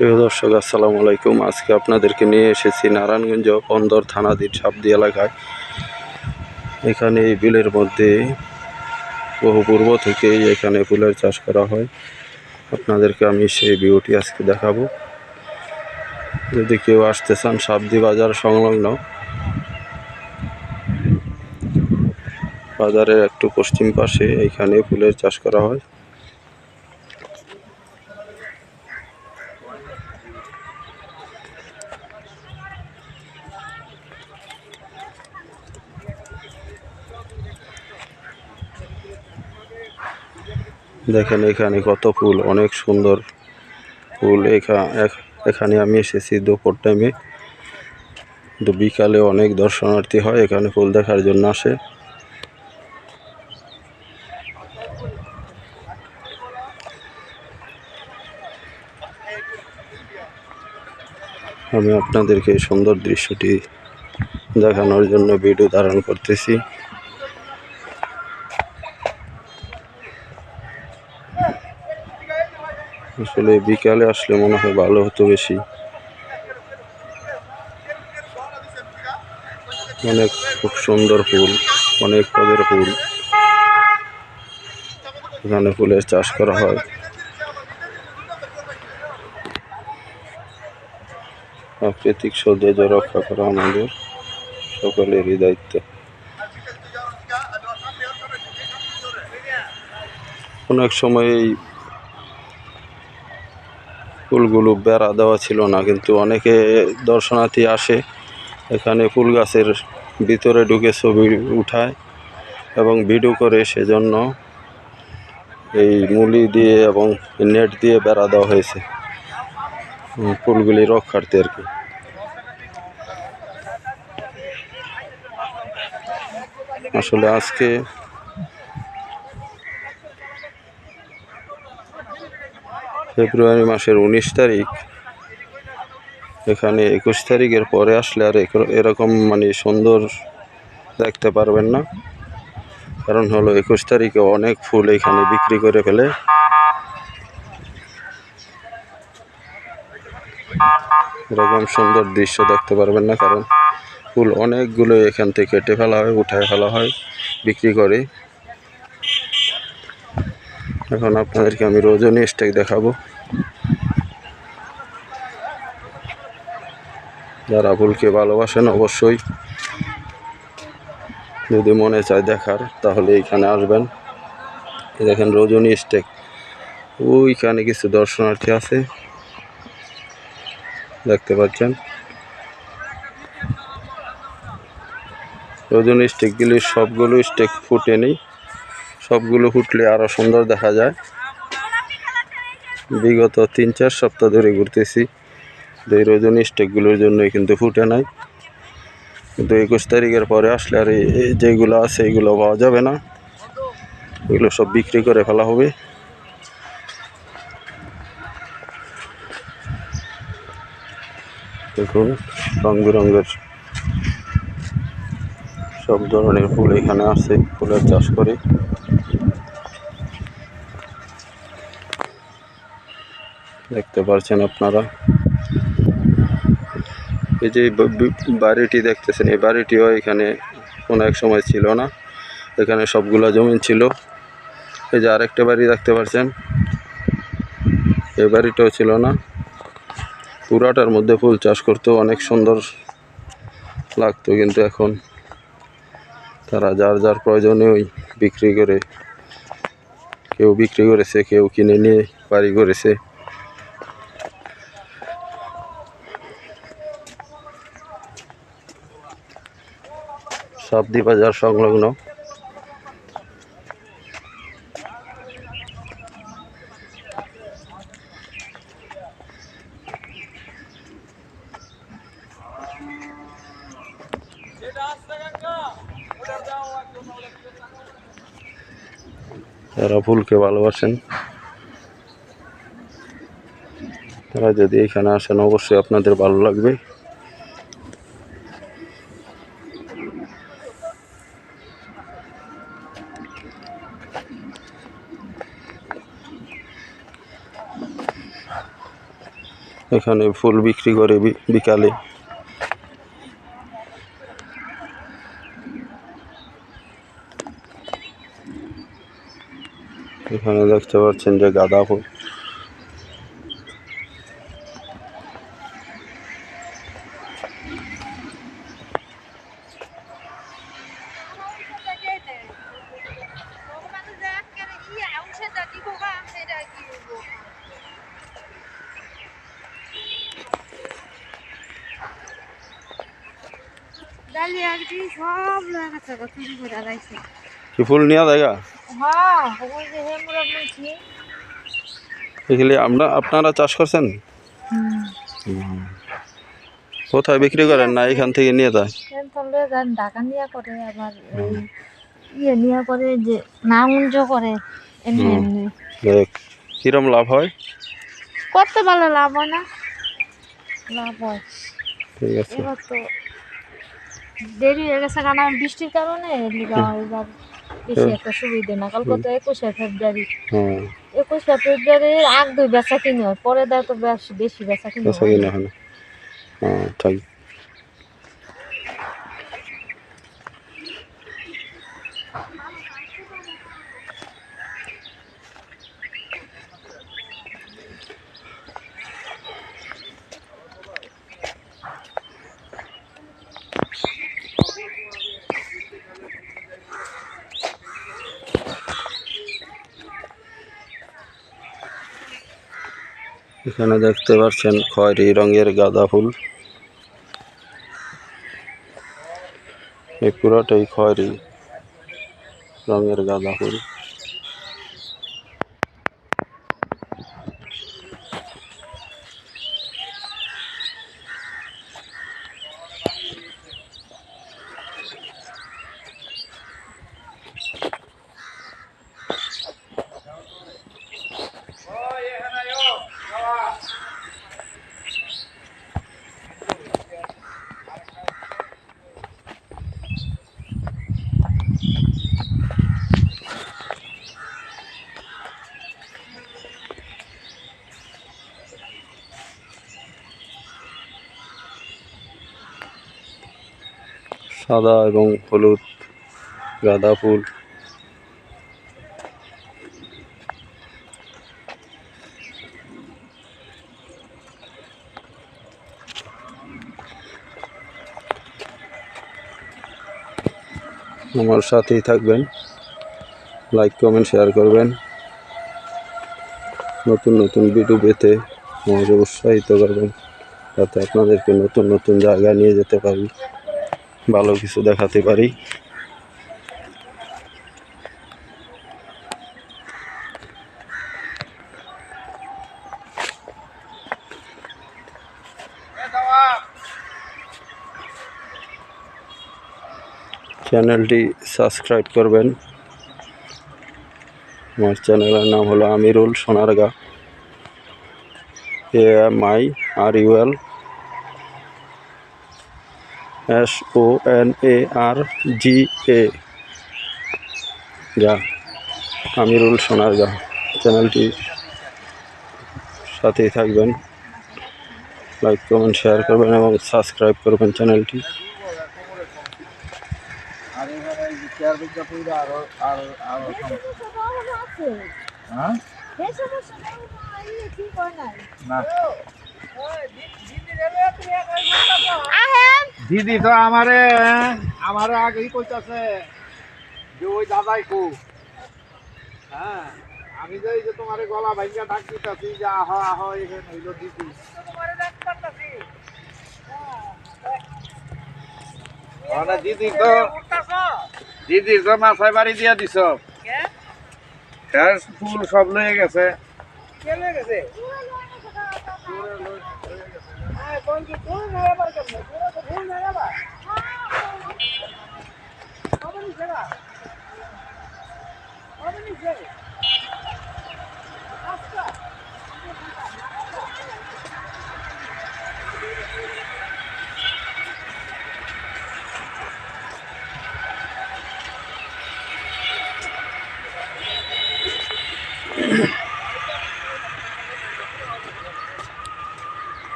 প্রিয় দর্শক, আসসালামু আলাইকুম। আজকে আপনাদেরকে নিয়ে এসেছি নারায়ণগঞ্জ বন্দর থানাধীন সাবদি এলাকায়। এখানে এই বিলের মধ্যে বহু পূর্ব থেকেই এখানে ফুলের চাষ করা হয়। আপনাদেরকে আমি সেই ভিউটি আজকে দেখাবো। যদি কেউ আসতে চান সাবদি বাজার সংলগ্ন, বাজারের একটু পশ্চিম পাশে এখানে ফুলের চাষ করা হয়। দেখেন এখানে কত ফুল, অনেক সুন্দর ফুল। এখা- এখ- এখানে আমি এসেছি দুপুর টাইমে তো বিকালে অনেক দর্শনার্থী হয়, এখানে ফুল দেখার জন্য আসে। আমি আপনাদেরকে সুন্দর দৃশ্যটি দেখানোর জন্য ভিডিও ধারণ করতেছি। আসলে বিকালে আসলে মনে হয় ভালো হতো বেশি। অনেক খুব সুন্দর ফুল, অনেক পদের ফুল। এখানে ফুলের চাষ করা হয়। প্রাকৃতিক সৌন্দর্য রক্ষা করা আমাদের সকলেরই দায়িত্ব। অনেক সময় এই ফুলগুলো বেড়া দেওয়া ছিল না, কিন্তু অনেকে দর্শনার্থী আসে, এখানে ফুল গাছের ভিতরে ঢুকে ছবি উঠায় এবং ভিডিও করে, সেজন্য এই মুলি দিয়ে এবং নেট দিয়ে বেড়া দেওয়া হয়েছে ফুলগুলি রক্ষার্থে আর কি। আসলে আজকে ফেব্রুয়ারি মাসের উনিশ তারিখ। এখানে একুশ তারিখের পরে আসলে আর এর- এরকম মানে সুন্দর দেখতে পারবেন না। কারণ হলো একুশ তারিখে অনেক ফুল এখানে বিক্রি করে ফেলে। এরকম সুন্দর দৃশ্য দেখতে পারবেন না, কারণ ফুল অনেকগুলো এখান থেকে কেটে ফেলা হয়, উঠায় ফেলা হয়, বিক্রি করে। এখন আপনাদেরকে আমি রজনী স্টেক দেখাবো। যারা ফুলকে ভালোবাসেন অবশ্যই, যদি মনে চায় দেখার, তাহলে এইখানে আসবেন। দেখেন রজনী স্টেক। ওইখানে কিছু দর্শনার্থী আছে। দেখতে পাচ্ছেন? রজনী স্টেকগুলি সবগুলো স্টেক ফুটে নেই। সবগুলো ফুটলে আরও সুন্দর দেখা যায়। বিগত তিন, চার সপ্তাহ ধরে ঘুরতেছি। এই রজনী স্টেকগুলোর জন্য কিন্তু ফুটে নাই। কিন্তু একুশ তারিখের পরে আসলে আর যেগুলো আছে এগুলো পাওয়া যাবে না। এগুলো সব বিক্রি করে ফেলা হবে। দেখুন রং বেরঙের সব ধরনের ফুল এখানে আছে, ফুলের চাষ করে। দেখতে পাচ্ছেন আপনারা। এই যে বাড়িটি দেখতেছেন, এই বাড়িটিও এখানে কোনো এক সময় ছিল না। এখানে সবগুলা জমি ছিল। এই যে আরেকটা বাড়ি দেখতে পাচ্ছেন এই বাড়িটাও ছিল না। পুরাটার মধ্যে ফুল চাষ করতেও অনেক সুন্দর লাগতো, কিন্তু এখন তারা যার যার প্রয়োজনে ওই বিক্রি করে, কেউ বিক্রি করেছে, কেউ কিনে নিয়ে বাড়ি করেছে। সাবদি বাজার সংলগ্ন। যারা ফুলকে ভালোবাসেন তারা যদি এখানে আসেন অবশ্যই আপনাদের ভালো লাগবে। এখানে ফুল বিক্রি করে বিকালে। এখানে দেখতে পাচ্ছেন যে গাঁদা ফুল। ডালি সব চুরি করে কি ফুল নেওয়া জায়গা হ্যাঁ ওই যে হেমরা বলছি এগুলি আমরা আপনারা চাষ করছেন? কোথায় বিক্রি করেন না এখান থেকে নিয়ে যায়? ঢাকা নিয়ে করে আবার ইয়ে নিয়ে করে যে নামঞ্জ করে এমনি এমনি। কিরম লাভ হয়? কত ভালো লাভ হয় না। লাভ হয়। ঠিক আছে। এবার তো দেরি হয়ে গেছে কারণ আমি বৃষ্টির কারণে এবার বেশি একটা সুবিধা না। কাল কত একুশে ফেব্রুয়ারি। একুশে ফেব্রুয়ারির আগ দুই বেচা কিনে হয় পরে দেয় তো বেশ বেশি বেচা কিনে হয় হ্যাঁ ঠিক এখানে দেখতে পাচ্ছেন খয়রি রঙের গাঁদা ফুল। এই পুরোটাই খয়রি রঙের গাঁদা ফুল। সাদা এবং হলুদ গাঁদা ফুল। আমার সাথেই থাকবেন। লাইক কমেন্ট শেয়ার করবেন। নতুন নতুন ভিডিও পেতে আমাকে উৎসাহিত করবেন। যাতে আপনাদেরকে নতুন নতুন জায়গায় নিয়ে যেতে পারি। ভালো কিছু দেখাতে পারি। চ্যানেলটি সাবস্ক্রাইব করবেন। আমার চ্যানেলের নাম হলো Amirul Sonarga. A M I R UL S O N A R G A গা আমিরুল সোনারগা চ্যানেলটি সাথেই থাকবেন। লাইক কমেন্ট শেয়ার করবেন এবং সাবস্ক্রাইব করবেন চ্যানেলটি। যে হ্যাঁ? না। দিদি তো আমারে আমারে আগেই কইতাছে যে ওই দাদাই কো হ্যাঁ আমি যে যে তোমারে গলা ভাঙ্গা ডাক দিতাছি যে আহ আহ এখানে হইল দিদি। ওরা দিদি তো দিদির তো মাথায় বাড়ি দিয়া দিছ। হ্যাঁ ফুল সব লয়ে গেছে। Thank you.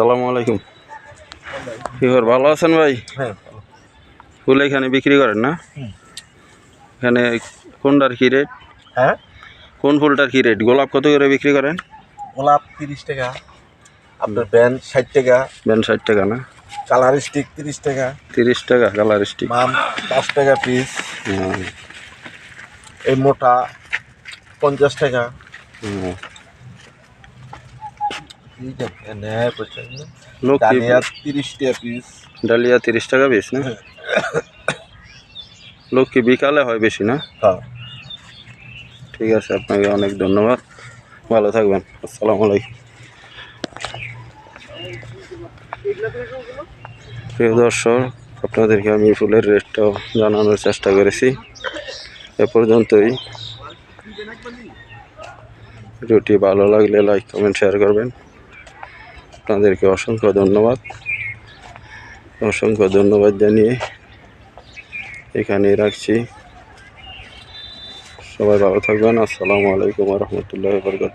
সালামু আলাইকুম। কি খবর ভালো আছেন ভাই? হ্যাঁ ফুল এখানে বিক্রি করেন না? এখানে কোনটার কি রেট হ্যাঁ? কোন ফুলটার কি রেট গোলাপ কত করে বিক্রি করেন? গোলাপ তিরিশ টাকা আপনার ব্যান্ড ষাট টাকা। বেন ষাট টাকা না? কালার স্টিক তিরিশ টাকা। তিরিশ টাকা কালার স্টিক। মাম পাঁচ টাকা পিস এই মোটা পঞ্চাশ টাকা। ডালিয়া তিরিশ টাকা পিস ডালিয়া তিরিশ টাকা বেশ না? লোক কি বিকালে হয় বেশি না? হ্যাঁ। ঠিক আছে আপনাকে অনেক ধন্যবাদ। ভালো থাকবেন। আসসালামু আলাইকুম। প্রিয় দর্শক আপনাদেরকে আমি ফুলের রেটটাও জানানোর চেষ্টা করেছি। এ পর্যন্তই। ভিডিওটি ভালো লাগলে লাইক কমেন্ট শেয়ার করবেন। আপনাদেরকে অসংখ্য ধন্যবাদ। অসংখ্য ধন্যবাদ জানিয়ে এখানে রাখছি। সবাই ভালো থাকবেন। আসসালামু আলাইকুম রহমতুল্লাহ বরকাত